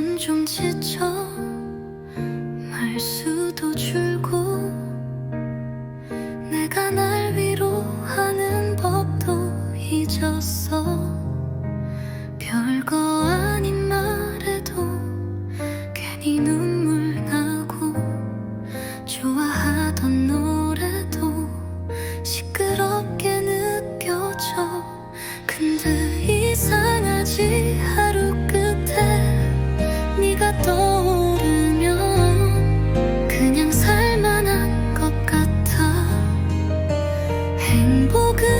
난 좀 지쳐 말수도 줄고 내가 날 위로하는 법도 잊었어. 별거 아닌 말에도 괜히 눈물 나고 좋아하던 노래도 시끄럽게 느껴져. 근데 이상하지 않아 恨不可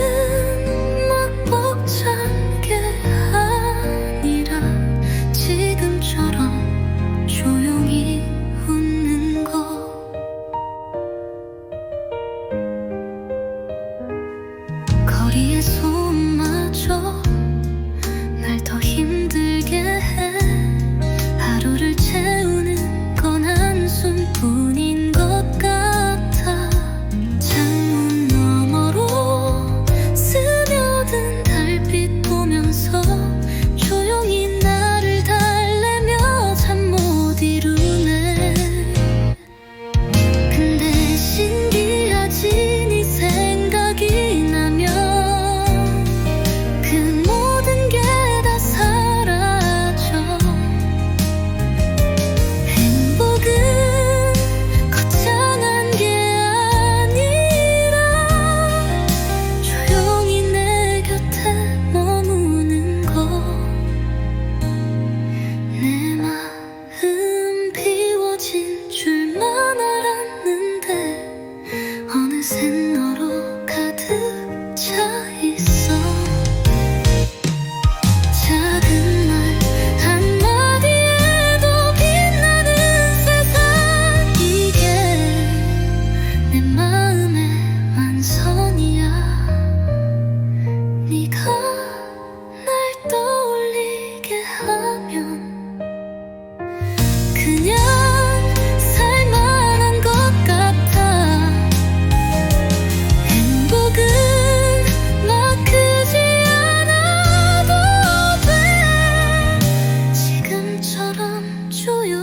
you